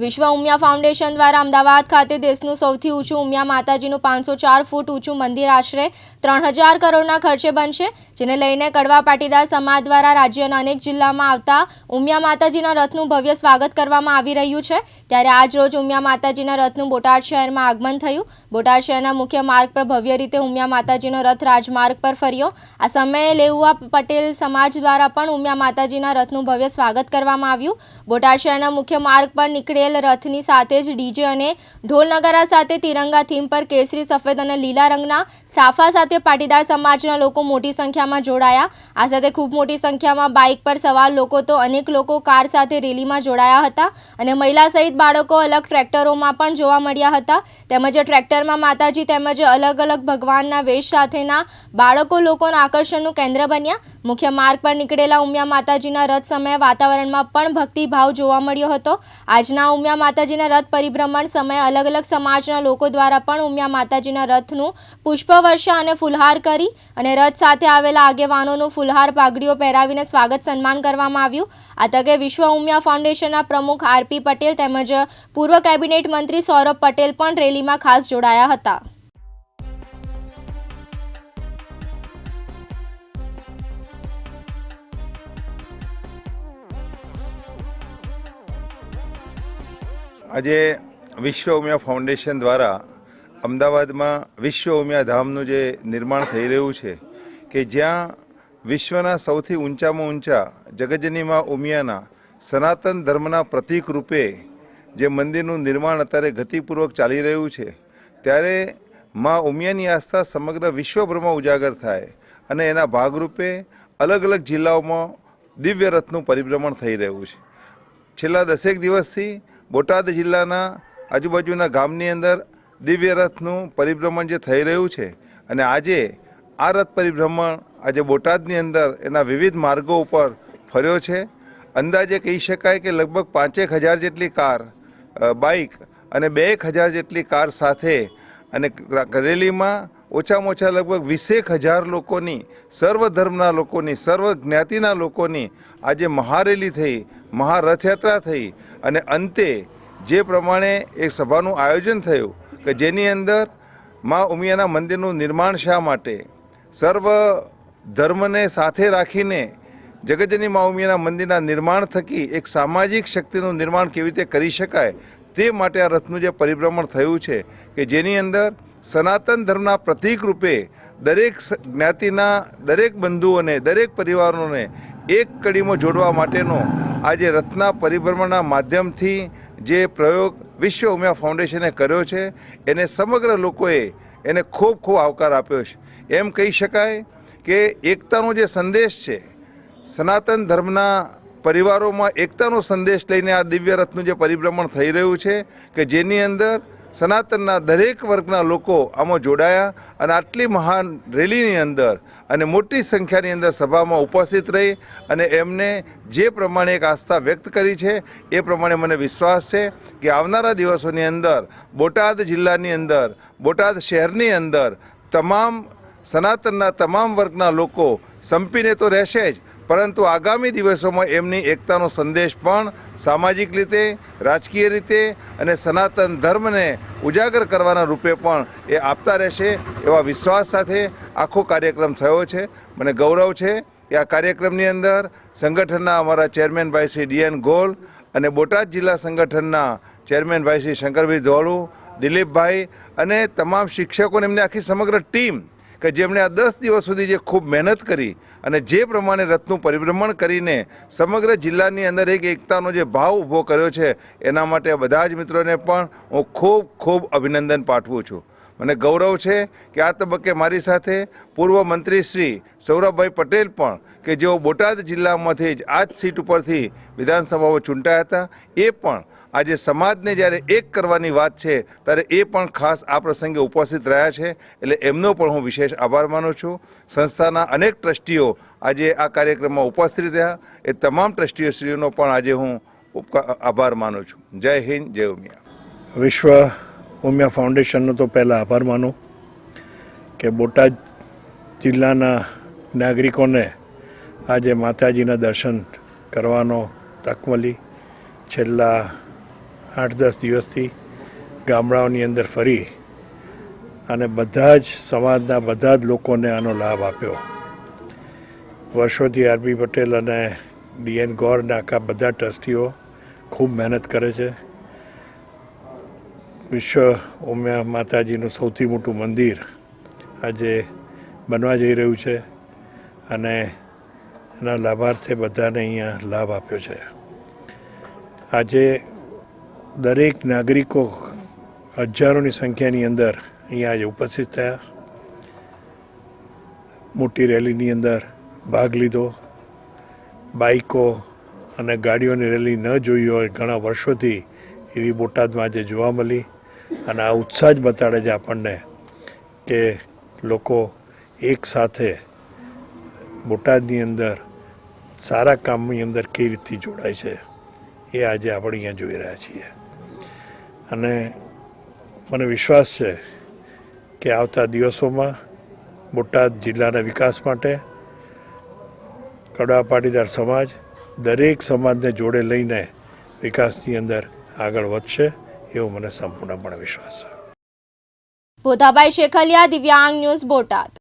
વિશ્વ ઉમિયા ફાઉન્ડેશન દ્વારા અમદાવાદ ખાતે દેશનું સૌથી ઊંચું ઉમિયા માતાજીનું પાંચસો ચાર ફૂટ ઊંચું મંદિર આશરે ત્રણ હજાર કરોડના ખર્ચે બનશે, જેને લઈને કડવા પાટીદાર સમાજ દ્વારા રાજ્યના અનેક જિલ્લામાં આવતા ઉમિયા માતાજીના રથનું ભવ્ય સ્વાગત કરવામાં આવી રહ્યું છે. ત્યારે આજ રોજ ઉમિયા માતાજીના રથનું બોટાદ શહેરમાં આગમન થયું. બોટાદ શહેરના મુખ્ય માર્ગ પર ભવ્ય રીતે ઉમિયા માતાજીનો રથ રાજમાર્ગ પર ફર્યો. આ સમયે લેઉવા પટેલ સમાજ દ્વારા પણ ઉમિયા માતાજીના રથનું ભવ્ય સ્વાગત કરવામાં આવ્યું. બોટાદ શહેરના મુખ્ય માર્ગ પર નીકળેલ રથની સાથે જ ડીજે અને ઢોલ નગારા સાથે તિરંગા થીમ પર કેસરી, સફેદ અને લીલા રંગના સાફા સાથે પાટીદાર સમાજના લોકો મોટી સંખ્યામાં જોડાયા. આ સાથે ખૂબ મોટી સંખ્યામાં બાઇક પર સવાર લોકો તો અનેક લોકો કાર સાથે રેલીમાં જોડાયા હતા અને મહિલા સહિત બાળકો અલગ ટ્રેક્ટરોમાં પણ જોવા મળ્યા હતા. તેમજ ટ્રેક્ટરમાં માતાજી તેમજ અલગ અલગ ભગવાનના વેશ સાથેના બાળકો લોકોના આકર્ષણનું કેન્દ્ર બન્યા. મુખ્ય માર્ગ પર નીકળેલા ઉમિયા માતાજીના રથ સમયે વાતાવરણમાં પણ ભક્તિભાવ જોવા મળ્યો હતો. આજના ઉમિયા માતાજીના રથ પરિભ્રમણ સમયે અલગ અલગ સમાજના લોકો દ્વારા પણ ઉમિયા માતાજીના રથનું પુષ્પવર્ષા અને ફુલહાર કરી અને રથ સાથે આવેલા આગેવાનોનું ફુલહાર પાઘડીઓ પહેરાવીને સ્વાગત સન્માન કરવામાં આવ્યું. આ તકે વિશ્વ ઉમિયા ફાઉન્ડેશનના પ્રમુખ આરપી પટેલ તેમજ પૂર્વ કેબિનેટ મંત્રી સૌરભ પટેલ પણ રેલીમાં ખાસ જોડાયા હતા. આજે વિશ્વ ઉમિયા ફાઉન્ડેશન દ્વારા અમદાવાદમાં વિશ્વ ઉમિયા ધામનું જે નિર્માણ થઈ રહ્યું છે, કે જ્યાં વિશ્વના સૌથી ઊંચામાં ઊંચા જગજનીમાં ઉમિયાના સનાતન ધર્મના પ્રતીક રૂપે જે મંદિરનું નિર્માણ અત્યારે ગતિપૂર્વક ચાલી રહ્યું છે, ત્યારે મા ઉમિયાની આસ્થા સમગ્ર વિશ્વભરમાં ઉજાગર થાય અને એના ભાગરૂપે અલગ અલગ જિલ્લાઓમાં દિવ્ય રથનું પરિભ્રમણ થઈ રહ્યું છે. છેલ્લા દસેક દિવસથી બોટાદ જિલ્લાના આજુબાજુના ગામની અંદર દિવ્ય રથનું પરિભ્રમણ જે થઈ રહ્યું છે અને આજે આ રથ પરિભ્રમણ આજે બોટાદની અંદર એના વિવિધ માર્ગો ઉપર ફર્યો છે. અંદાજે કહી શકાય કે લગભગ પાંચેક હજાર જેટલી કાર બાઇક અને બે એક હજાર જેટલી કાર સાથે અને રેલીમાં ઓછામાં ઓછા લગભગ વીસેક હજાર લોકોની, સર્વ ધર્મના લોકોની, સર્વ જ્ઞાતિના લોકોની આજે મહારેલી થઈ, મહારથયાત્રા થઈ અને અંતે જે પ્રમાણે એક સભાનું આયોજન થયું કે જેની અંદર મા ઉમિયાના મંદિરનું નિર્માણ શા માટે? સર્વ ધર્મને સાથે રાખીને જગતજની મા ઉમિયાના મંદિરના નિર્માણ થકી એક સામાજિક શક્તિનું નિર્માણ કેવી રીતે કરી શકાય તે માટે આ રથનું જે પરિભ્રમણ થયું છે કે જેની અંદર સનાતન ધર્મના પ્રતીક રૂપે દરેક જ્ઞાતિના દરેક બંધુઓને, દરેક પરિવારોને એક કડીમાં જોડવા માટેનો આજે રથના પરિભ્રમણના માધ્યમથી જે પ્રયોગ વિશ્વ ઉમિયા ફાઉન્ડેશને કર્યો છે, એને સમગ્ર લોકોએ એને ખૂબ ખૂબ આવકાર આપ્યો છે. એમ કહી શકાય કે એકતાનો જે સંદેશ છે, સનાતન ધર્મના પરિવારોમાં એકતાનો સંદેશ લઈને આ દિવ્ય રથનું જે પરિભ્રમણ થઈ રહ્યું છે, કે જેની અંદર સનાતનના દરેક વર્ગના લોકો આમાં જોડાયા અને આટલી મહાન રેલીની અંદર અને મોટી સંખ્યાની અંદર સભામાં ઉપસ્થિત રહી અને એમને જે પ્રમાણે એક આસ્થા વ્યક્ત કરી છે, એ પ્રમાણે મને વિશ્વાસ છે કે આવનારા દિવસોની અંદર, બોટાદ જિલ્લાની અંદર, બોટાદ શહેરની અંદર, તમામ સનાતનના તમામ વર્ગના લોકો સંપીને તો રહેશે જ પરંતુ આગામી દિવસોમાં એમની એકતાનો સંદેશ પણ સામાજિક રીતે, રાજકીય રીતે અને સનાતન ધર્મને ઉજાગર કરવાના રૂપે પણ એ આપતા રહેશે એવા વિશ્વાસ સાથે આખો કાર્યક્રમ થયો છે. મને ગૌરવ છે કે આ કાર્યક્રમની અંદર સંગઠનના અમારા ચેરમેન ભાઈ શ્રી ડીએન ગોલ અને બોટાદ જિલ્લા સંગઠનના ચેરમેન ભાઈ શ્રી શંકરભાઈ ધોળુ, દિલીપભાઈ અને તમામ શિક્ષકોને એમની આખી સમગ્ર ટીમ કે જેમણે આ દસ દિવસ સુધી જે ખૂબ મહેનત કરી અને જે પ્રમાણે રથનું પરિભ્રમણ કરીને સમગ્ર જિલ્લાની અંદર એક એકતાનો જે ભાવ ઊભો કર્યો છે, એના માટે બધા જ મિત્રોને પણ હું ખૂબ ખૂબ અભિનંદન પાઠવું છું. મને ગૌરવ છે કે આ તબક્કે મારી સાથે પૂર્વ મંત્રી શ્રી સૌરભભાઈ પટેલ પણ કે જેઓ બોટાદ જિલ્લામાંથી જ આ જ સીટ ઉપરથી વિધાનસભામાં ચૂંટાયા હતા, એ પણ આજે સમાજને જ્યારે એક કરવાની વાત છે, ત્યારે એ પણ ખાસ આ પ્રસંગે ઉપસ્થિત રહ્યા છે. એટલે એમનો પણ હું વિશેષ આભાર માનું છું. સંસ્થાના અનેક ટ્રસ્ટીઓ આજે આ કાર્યક્રમમાં ઉપસ્થિત રહ્યા. એ તમામ ટ્રસ્ટીઓશ્રીઓનો પણ આજે હું આભાર માનું છું. જય હિન્દ, જય ઉમિયા. વિશ્વ ઉમિયા ફાઉન્ડેશનનો તો પહેલાં આભાર માનું કે બોટાદ જિલ્લાના નાગરિકોને આજે માતાજીના દર્શન કરવાનો તક મળી. છેલ્લા આઠ દસ દિવસથી ગામડાઓની અંદર ફરી અને બધા જ સમાજના બધા જ લોકોને આનો લાભ આપ્યો. વર્ષોથી આરબી પટેલ અને ડીએન ગોરના આખા બધા ટ્રસ્ટીઓ ખૂબ મહેનત કરે છે. વિશ્વ ઉમિયા માતાજીનું સૌથી મોટું મંદિર આજે બનવા જઈ રહ્યું છે અને એના લાભાર્થે બધાને અહીંયા લાભ આપ્યો છે. આજે દરેક નાગરિકો હજારોની સંખ્યાની અંદર અહીંયા આજે ઉપસ્થિત થયા. મોટી રેલીની અંદર ભાગ લીધો. બાઈકો અને ગાડીઓની રેલી ન જોઈ હોય ઘણા વર્ષોથી એવી બોટાદમાં આજે જોવા મળી. અને આ ઉત્સાહ જ બતાડે છે આપણને કે લોકો એક સાથે બોટાદની અંદર સારા કામની અંદર કઈ રીતથી જોડાય છે. એ આજે આપણે અહીંયા જોઈ રહ્યા છીએ. અને મને વિશ્વાસ છે કે આવતા દિવસોમાં બોટાદ જિલ્લાના વિકાસ માટે કડવા પાટીદાર સમાજ દરેક સમાજને જોડે લઈને વિકાસની અંદર આગળ વધશે એવો મને સંપૂર્ણપણે વિશ્વાસ છે. ભોધાભાઈ શેખલિયા, દિવ્યાંગ ન્યૂઝ બોટાદ.